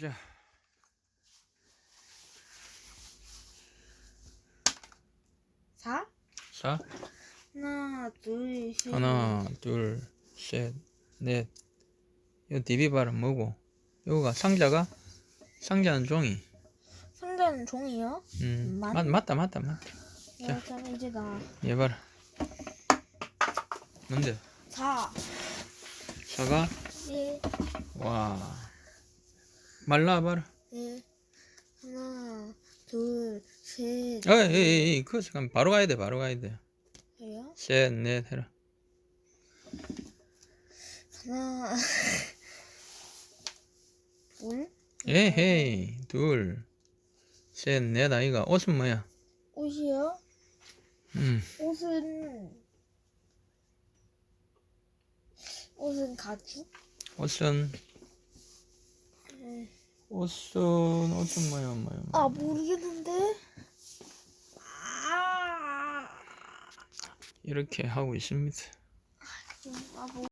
자. 사? 자, 하나, 둘, 셋. 하나, 둘, 셋, 넷. 요 디비발은 뭐고? 요거가 상자가? 상자는 종이. 상자는 종이요? 음, 맞- 맞, 맞다, 맞다, 맞다. 야, 그럼 이제 나. 얘 봐라. 뭔데? 사, 사과? 일, 와. 말라봐라. 넷, 하나, 둘, 셋. 어이, 에이, 에이, 그거 잠깐 바로 가야 돼, 바로 가야 돼. 왜요? 셋, 넷 해라. 하나, 둘, 에헤이, 둘, 셋, 넷 아이가. 옷은 뭐야? 옷이요? 음, 옷은 옷은 가죽? 옷은, 음. 옷은, 옷은 뭐야, 뭐야, 아. 모르겠는데. 아, 이렇게 하고 있습니다. 아 뭐.